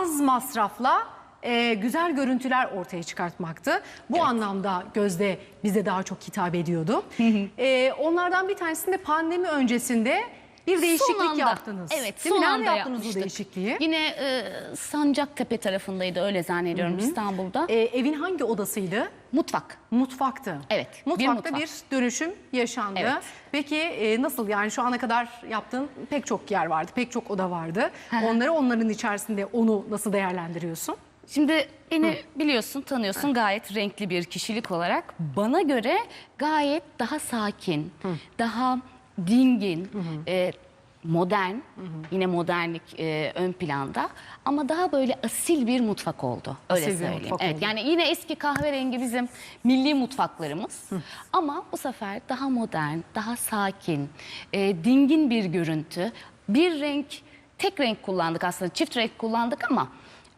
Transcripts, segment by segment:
az masrafla e, güzel görüntüler ortaya çıkartmaktı. Bu anlamda Gözde bize daha çok hitap ediyordu. E, onlardan bir tanesinde pandemi öncesinde bir değişiklik Son anda. yaptınız. Evet, Değil mi? son Nerede anda yaptınız bu değişikliği? Yine e, Sancaktepe tarafındaydı öyle zannediyorum İstanbul'da. E, evin hangi odasıydı? Mutfak. Mutfaktı. Evet, bir Mutfakta bir, mutfak. dönüşüm yaşandı. Evet. Peki e, nasıl yani şu ana kadar yaptığın pek çok yer vardı, pek çok oda vardı. hı. Onları onların içerisinde onu nasıl değerlendiriyorsun? Şimdi beni biliyorsun, tanıyorsun gayet renkli bir kişilik olarak. Bana göre gayet daha sakin, daha dingin, e, modern, yine modernlik e, ön planda ama daha böyle asil bir mutfak oldu. Öyle Asil söyleyeyim. mutfak evet, oldu. yani yine eski kahverengi bizim milli mutfaklarımız. Ama bu sefer daha modern, daha sakin, e, dingin bir görüntü. Bir renk, tek renk kullandık aslında. Çift renk kullandık ama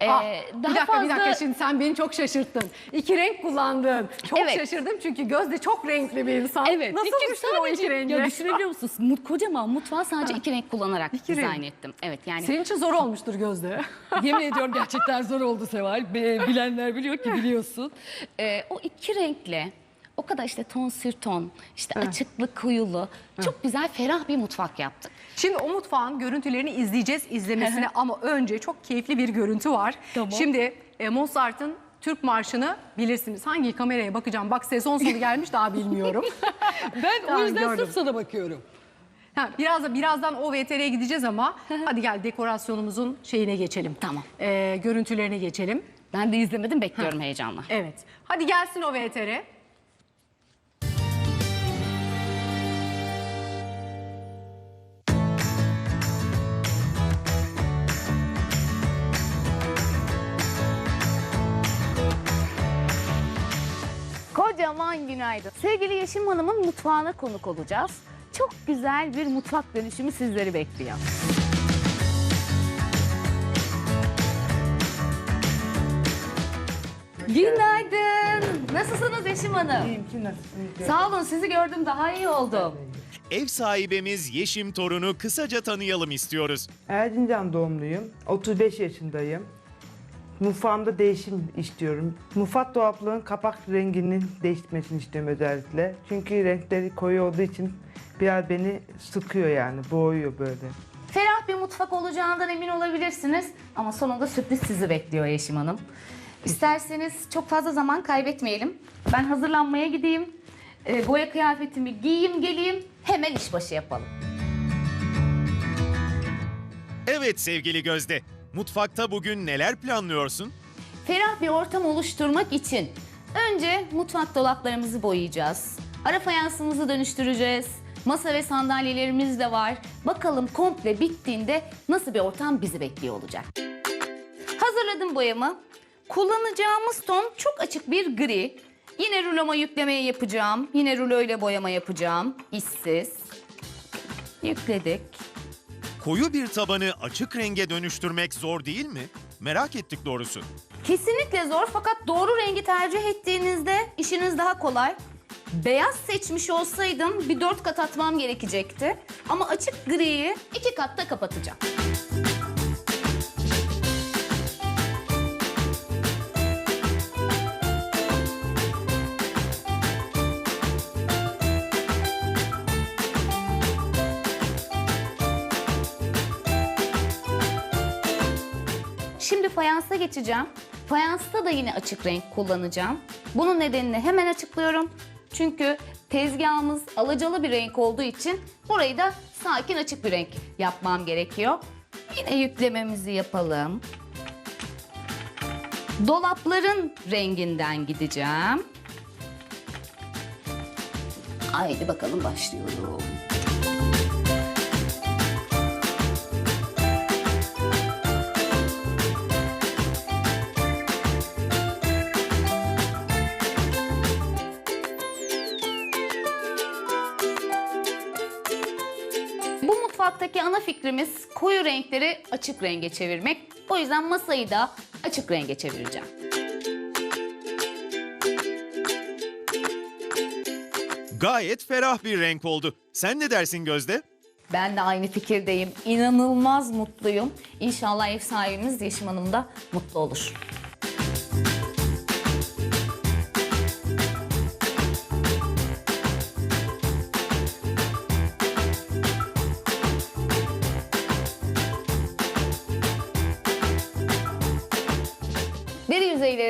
e, Aa, daha bir dakika fazla bir dakika şimdi sen beni çok şaşırttın. İki renk kullandın. Çok Evet. şaşırdım çünkü Gözde çok renkli bir insan. Evet. Nasıl iki- düştün o iki rengi? Ya düşünebiliyor musunuz? Mut, kocaman mutfağı sadece iki renk kullanarak İki dizayn renk. ettim. Evet yani Senin için zor olmuştur Gözde. yemin ediyorum gerçekten zor oldu Seval. Bi- Bilenler biliyor ki biliyorsun. Ee, o iki renkle o kadar işte ton sür ton, işte açıklı kuyulu, çok güzel ferah bir mutfak yaptık. Şimdi o mutfağın görüntülerini izleyeceğiz izlemesine ama önce çok keyifli bir görüntü var. Tamam. Şimdi e, Mozart'ın Türk Marşı'nı bilirsiniz. Hangi kameraya bakacağım? Bak sezon sonu gelmiş daha bilmiyorum. Ben Tamam, o yüzden gördüm. sırf sana bakıyorum. Ha, biraz da birazdan o VTR'ye gideceğiz ama hadi gel dekorasyonumuzun şeyine geçelim. Tamam. E, görüntülerine geçelim. Ben de izlemedim, bekliyorum heyecanla. Evet. Hadi gelsin o Kocaman günaydın. Sevgili Yeşim Hanım'ın mutfağına konuk olacağız. Çok güzel bir mutfak dönüşümü sizleri bekliyor. Günaydın. Nasılsınız Yeşim Hanım? İyiyim, siz nasılsınız? Sağ olun sizi gördüm daha iyi oldum. Ev sahibimiz Yeşim Torun'u kısaca tanıyalım istiyoruz. Erzincan doğumluyum. 35 yaşındayım. Mutfağımda değişim istiyorum. Mutfak dolaplarının kapak renginin değişmesini istiyorum özellikle. Çünkü renkleri koyu olduğu için biraz beni sıkıyor yani, boğuyor böyle. Ferah bir mutfak olacağından emin olabilirsiniz ama sonunda sürpriz sizi bekliyor Yeşim Hanım. İsterseniz çok fazla zaman kaybetmeyelim. Ben hazırlanmaya gideyim. E, boya kıyafetimi giyeyim geleyim. Hemen işbaşı yapalım. Evet sevgili Gözde, mutfakta bugün neler planlıyorsun? Ferah bir ortam oluşturmak için önce mutfak dolaplarımızı boyayacağız. Ara fayansımızı dönüştüreceğiz. Masa ve sandalyelerimiz de var. Bakalım komple bittiğinde nasıl bir ortam bizi bekliyor olacak. Hazırladım boyamı. Kullanacağımız ton çok açık bir gri. Yine ruloma yüklemeye yapacağım. Yine rulo ile boyama yapacağım. İşsiz. Yükledik. Koyu bir tabanı açık renge dönüştürmek zor değil mi? Merak ettik doğrusu. Kesinlikle zor fakat doğru rengi tercih ettiğinizde işiniz daha kolay. Beyaz seçmiş olsaydım bir dört kat atmam gerekecekti. Ama açık griyi iki katta kapatacağım. Şimdi fayansa geçeceğim. Fayansta da yine açık renk kullanacağım. Bunun nedenini hemen açıklıyorum. Çünkü tezgahımız alacalı bir renk olduğu için burayı da sakin açık bir renk yapmam gerekiyor. Yine yüklememizi yapalım. Dolapların renginden gideceğim. Haydi bakalım başlıyorum. Bu mutfaktaki ana fikrimiz koyu renkleri açık renge çevirmek. O yüzden masayı da açık renge çevireceğim. Gayet ferah bir renk oldu. Sen ne dersin Gözde? Ben de aynı fikirdeyim. İnanılmaz mutluyum. İnşallah ev sahibimiz Yeşim Hanım da mutlu olur.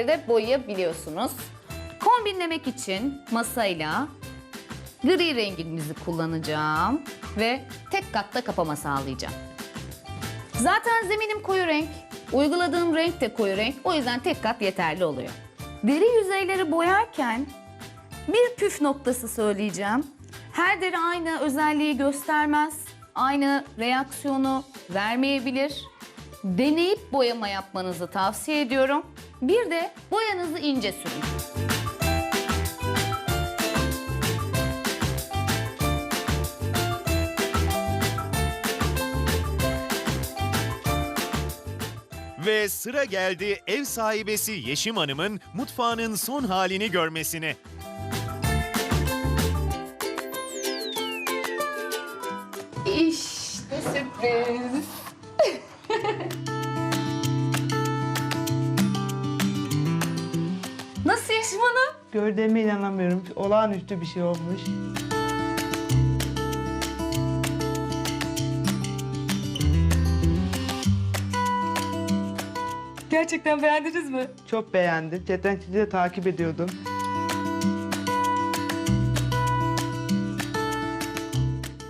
De boyayabiliyorsunuz. Kombinlemek için masayla gri rengimizi kullanacağım ve tek katta kapama sağlayacağım. Zaten zeminim koyu renk, uyguladığım renk de koyu renk. O yüzden tek kat yeterli oluyor. Deri yüzeyleri boyarken bir püf noktası söyleyeceğim. Her deri aynı özelliği göstermez. Aynı reaksiyonu vermeyebilir. Deneyip boyama yapmanızı tavsiye ediyorum. Bir de boyanızı ince sürün. Ve sıra geldi ev sahibesi Yeşim Hanım'ın mutfağının son halini görmesine. İşte sürpriz. Gördüğüme inanamıyorum. Olağanüstü bir şey olmuş. Gerçekten beğendiniz mi? Çok beğendim. Zaten sizi de takip ediyordum.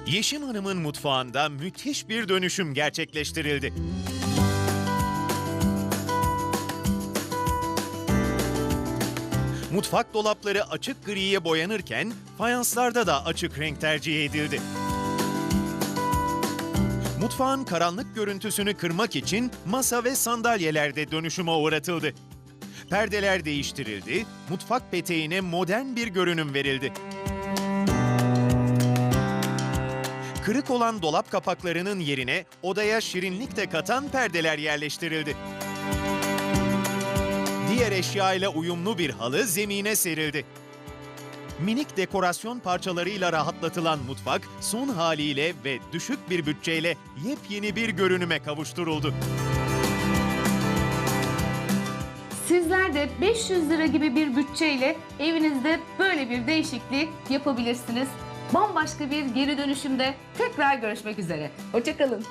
Yeşim Hanım'ın mutfağında müthiş bir dönüşüm gerçekleştirildi. Mutfak dolapları açık griye boyanırken fayanslarda da açık renk tercih edildi. Mutfağın karanlık görüntüsünü kırmak için masa ve sandalyelerde dönüşüme uğratıldı. Perdeler değiştirildi, mutfak peteğine modern bir görünüm verildi. Kırık olan dolap kapaklarının yerine odaya şirinlik de katan perdeler yerleştirildi. Diğer eşya ile uyumlu bir halı zemine serildi. Minik dekorasyon parçalarıyla rahatlatılan mutfak son haliyle ve düşük bir bütçeyle yepyeni bir görünüme kavuşturuldu. Sizler de 500 lira gibi bir bütçeyle evinizde böyle bir değişiklik yapabilirsiniz. Bambaşka bir geri dönüşümde tekrar görüşmek üzere. Hoşçakalın.